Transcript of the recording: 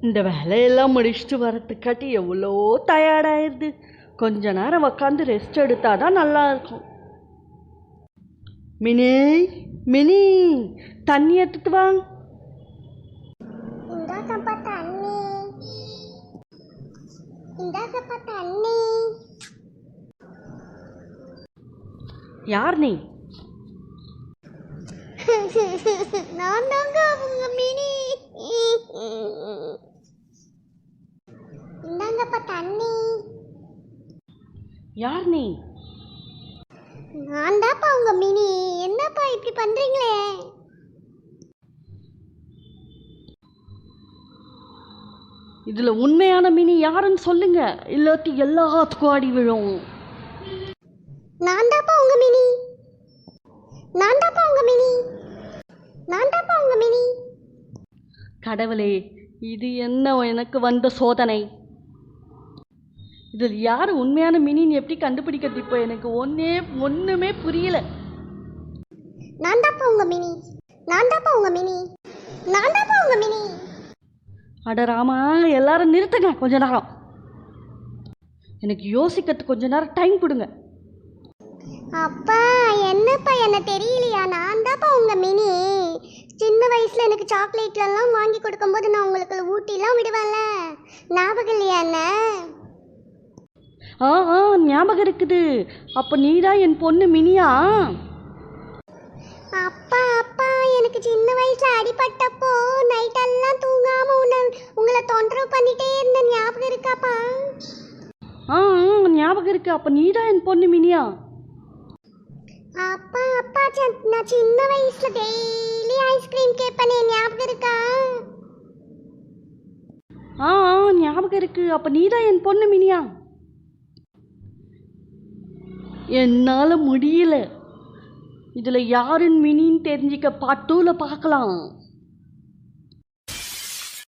இந்த வேலையெல்லாம் முடிச்சுட்டு வரத்துக்காட்டி எவ்வளோ டயர்டாயிருது கொஞ்ச நேரம் உக்காந்து ரெஸ்ட் எடுத்தால் தான் நல்லா இருக்கும் மினி மினி தண்ணி எடுத்துட்டு வாங்க யார் நீ? நான் தாங்க அவங்க மினி இந்தாங்கப்பா தண்ணி யார் நீ? நான் தான்ப்பா உங்க மினி. என்னப்பா இப்படி பண்றீங்களே? இதில் உண்மையான மினி யாருன்னு சொல்லுங்க. இல்லாட்டி எல்லாத்துக்கும் அடி விழும். நான் தான்ப்பா உங்க மினி. நான் தான்ப்பா உங்க மினி. நான் தான்ப்பா உங்க மினி. கடவுளே இது என்ன எனக்கு வந்த சோதனை? இதில் யார் உண்மையான மினின்னு எப்படி கண்டுபிடிக்கிறது இப்போ எனக்கு ஒன்றே ஒன்றுமே புரியல. நான் தான்ப்பா உங்க மினி. நான் தான்ப்பா உங்க மினி. நான் தான்ப்பா உங்க மினி. அட ராமா எல்லாரும் நிறுத்துங்க கொஞ்ச நேரம். எனக்கு யோசிக்கிறதுக்கு கொஞ்ச நேரம் டைம் கொடுங்க. அப்பா என்னப்பா என்ன தெரியலையா? நான் தான்ப்பா உங்க மினி. சின்ன வயசுல எனக்கு சாக்லேட்லாம் வாங்கி கொடுக்கும்போது நான் உங்களுக்கு ஊட்டிலாம் விடுவேன்ல. ஞாபகம் இல்லையா என்ன? ஆ ஆ ஞாபகம் இருக்குது. அப்போ நீதான் என் பொண்ணு மினியா? அப்பா அப்பா எனக்கு சின்ன வயசுல அடிபட்டப்போ நைட்டெல்லாம் தூங்காம உன்னை உங்களை தொந்தரவு பண்ணிட்டே இருந்த ஞாபகம் இருக்காப்பா? ஆ ஆ, ஞாபகம் இருக்கு. அப்போ நீதான் என் பொண்ணு மினியா? அப்பா அப்பா ச- நான் சின்ன வயசுல டெய்லி ஐஸ்கிரீம் கேட்பேனே. ஞாபகம் இருக்கா? ஆ ஆ ஞாபகம் இருக்கு. அப்போ நீதான் என் பொண்ணு மினியா? என்னால் முடியல. இதில் யாருன்னு மினின்னு தெரிஞ்சிக்க பாட்டூல பார்க்கலாம்.